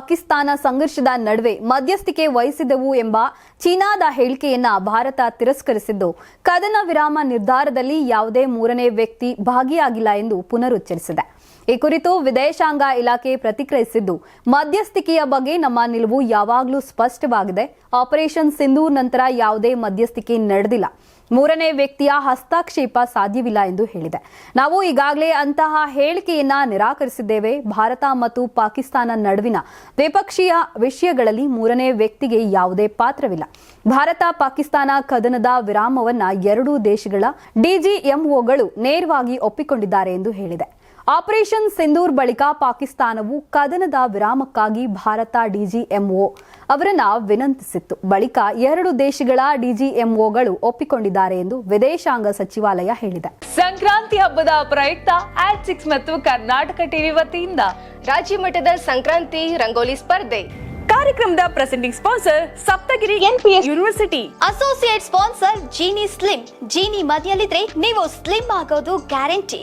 ಪಾಕಿಸ್ತಾನ ಸಂಘರ್ಷದ ನಡುವೆ ಮಧ್ಯಸ್ಥಿಕೆ ವಹಿಸಿದೆವು ಎಂಬ ಚೀನಾದ ಹೇಳಿಕೆಯನ್ನ ಭಾರತ ತಿರಸ್ಕರಿಸಿದ್ದು, ಕದನ ವಿರಾಮ ನಿರ್ಧಾರದಲ್ಲಿ ಯಾವುದೇ ಮೂರನೇ ವ್ಯಕ್ತಿ ಭಾಗಿಯಾಗಿಲ್ಲ ಎಂದು ಪುನರುಚ್ಚರಿಸಿದೆ. ಈ ಕುರಿತು ವಿದೇಶಾಂಗ ಇಲಾಖೆ ಪ್ರತಿಕ್ರಿಯಿಸಿದ್ದು, ಮಧ್ಯಸ್ಥಿಕೆಯ ಬಗ್ಗೆ ನಮ್ಮ ನಿಲುವು ಯಾವಾಗಲೂ ಸ್ಪಷ್ಟವಾಗಿದೆ. ಆಪರೇಷನ್ ಸಿಂಧೂರ್ ನಂತರ ಯಾವುದೇ ಮಧ್ಯಸ್ಥಿಕೆ ನಡೆದಿಲ್ಲ. ಮೂರನೇ ವ್ಯಕ್ತಿಯ ಹಸ್ತಕ್ಷೇಪ ಸಾಧ್ಯವಿಲ್ಲ ಎಂದು ಹೇಳಿದೆ. ನಾವು ಈಗಾಗಲೇ ಅಂತಹ ಹೇಳಿಕೆಯನ್ನ ನಿರಾಕರಿಸಿದ್ದೇವೆ. ಭಾರತ ಮತ್ತು ಪಾಕಿಸ್ತಾನ ನಡುವಿನ ದ್ವಿಪಕ್ಷೀಯ ವಿಷಯಗಳಲ್ಲಿ ಮೂರನೇ ವ್ಯಕ್ತಿಗೆ ಯಾವುದೇ ಪಾತ್ರವಿಲ್ಲ. ಭಾರತ, ಪಾಕಿಸ್ತಾನ ಕದನದ ವಿರಾಮವನ್ನ ಎರಡೂ ದೇಶಗಳ ಡಿಜಿಎಂಒಗಳು ನೇರವಾಗಿ ಒಪ್ಪಿಕೊಂಡಿದ್ದಾರೆ ಎಂದು ಹೇಳಿದೆ. ಆಪರೇಷನ್ ಸಿಂಧೂರ್ ಬಳಿಕ ಪಾಕಿಸ್ತಾನವು ಕದನದ ವಿರಾಮಕ್ಕಾಗಿ ಭಾರತ ಡಿಜಿಎಂಒ ಅವರನ್ನ ವಿನಂತಿಸಿತ್ತು. ಬಳಿಕ ಎರಡು ದೇಶಗಳ ಡಿಜಿಎಂಒಗಳು ಒಪ್ಪಿಕೊಂಡಿದ್ದಾರೆ ಎಂದು ವಿದೇಶಾಂಗ ಸಚಿವಾಲಯ ಹೇಳಿದೆ. ಸಂಕ್ರಾಂತಿ ಹಬ್ಬದ ಪ್ರಯುಕ್ತ ಆಟ್ಸಿಕ್ಸ್ ಮತ್ತು ಕರ್ನಾಟಕ ಟಿವಿ ವತಿಯಿಂದ ರಾಜ್ಯ ಮಟ್ಟದ ಸಂಕ್ರಾಂತಿ ರಂಗೋಲಿ ಸ್ಪರ್ಧೆ. ಕಾರ್ಯಕ್ರಮದ presenting sponsor Saptagiri NPS university associate sponsor Jeeni slim. Jeeni ಮದಿಯಲ್ಲಿದ್ರೆ ನೀವು ಸ್ಲಿಮ್ ಆಗೋದು guarantee